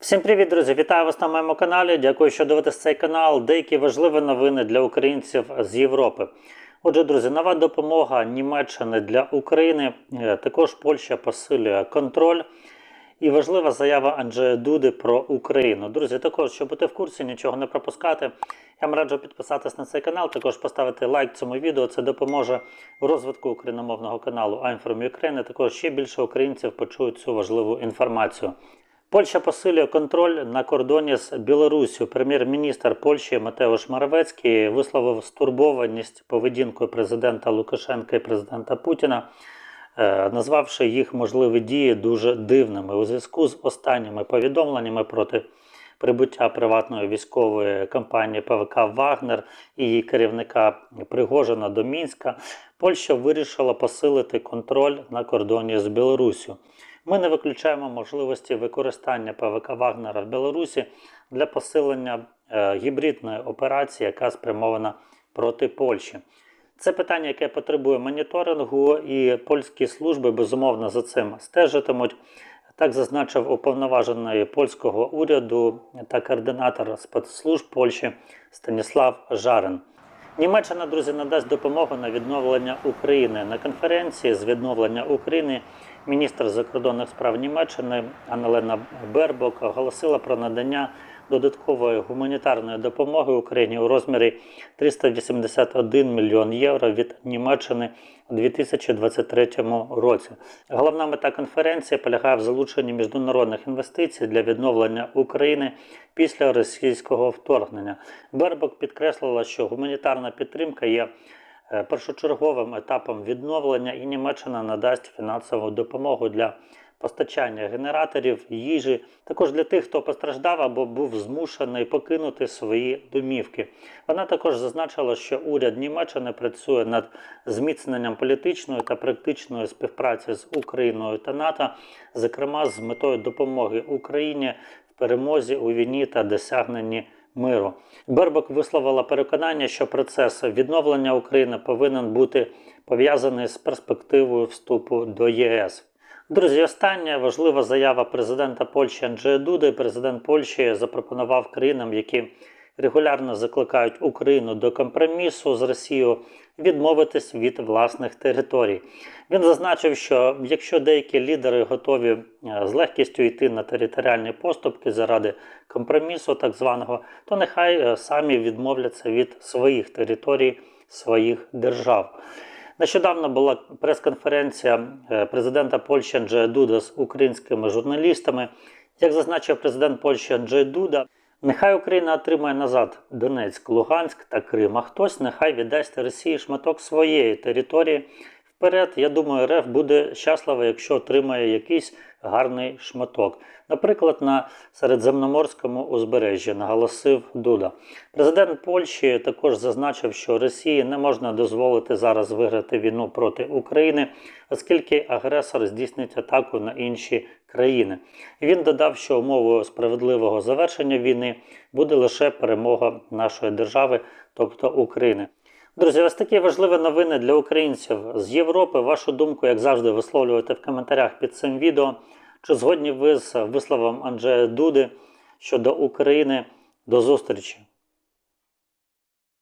Всім привіт, друзі! Вітаю вас на моєму каналі. Дякую, що дивитесь цей канал. Деякі важливі новини для українців з Європи. Отже, друзі, нова допомога Німеччини для України. Е, Також Польща посилює контроль. І важлива заява Анджея Дуди про Україну. Друзі, також, щоб бути в курсі, нічого не пропускати. Я вам раджу підписатись на цей канал, також поставити лайк цьому відео. Це допоможе в розвитку україномовного каналу I'm from Ukraine. Також ще більше українців почують цю важливу інформацію. Польща посилює контроль на кордоні з Білоруссю. Прем'єр-міністр Польщі Матеуш Моравецький висловив стурбованість поведінкою президента Лукашенка і президента Путіна, е, назвавши їх можливі дії дуже дивними у зв'язку з останніми повідомленнями проти прибуття приватної військової компанії ПВК Вагнер і її керівника Пригожина до Мінська. Польща вирішила посилити контроль на кордоні з Білоруссю. Ми не виключаємо можливості використання ПВК Вагнера в Білорусі для посилення е, гібридної операції, яка спрямована проти Польщі. Це питання, яке потребує моніторингу, і польські служби безумовно за цим стежитимуть. Так зазначив уповноважений польського уряду та координатор спецслужб Польщі Станіслав Жарин. Німеччина, друзі, надасть допомогу на відновлення України на конференції з відновлення України. Міністр закордонних справ Німеччини Аннелена Бербок оголосила про надання додаткової гуманітарної допомоги Україні у розмірі 381 мільйон євро від Німеччини у 2023 році. Головна мета конференції полягає в залученні міжнародних інвестицій для відновлення України після російського вторгнення. Бербок підкреслила, що гуманітарна підтримка є е, першочерговим етапом відновлення, і Німеччина надасть фінансову допомогу для постачання генераторів, їжі, також для тих, хто постраждав або був змушений покинути свої домівки. Вона також зазначила, що уряд Німеччини працює над зміцненням політичної та практичної співпраці з Україною та НАТО, зокрема з метою допомоги Україні в перемозі у війні та досягненні миру. Бербок висловила переконання, що процес відновлення України повинен бути пов'язаний з перспективою вступу до ЄС. Друзі, остання важлива заява президента Польщі Анджея Дуди. Президент Польщі запропонував країнам, які регулярно закликають Україну до компромісу з Росією, відмовитись від власних територій. Він зазначив, що якщо деякі лідери готові е, з легкістю йти на територіальні поступки заради компромісу, так званого, то нехай е, самі відмовляться від своїх територій, своїх держав. Нещодавно була прес-конференція е, президента Польщі Анджея Дуда з українськими журналістами. Як зазначив президент Польщі Анджей Дуда, нехай Україна отримає назад Донецьк, Луганськ та Крим, а хтось нехай віддасть Росії шматок своєї території. Вперед, я думаю, РФ буде щаслива, якщо отримає якийсь гарний шматок. Наприклад, на середземноморському узбережжі наголосив Дуда. Президент Польщі також зазначив, що Росії не можна дозволити зараз виграти війну проти України, оскільки агресор здійснить атаку на інші країни. Він додав, що умовою справедливого завершення війни буде лише перемога нашої держави, тобто України. Друзі, ось такі важливі новини для українців з Європи. Вашу думку, як завжди, висловлюєте в коментарях під цим відео. Чи згодні ви з висловом Анджея Дуди щодо України? До зустрічі!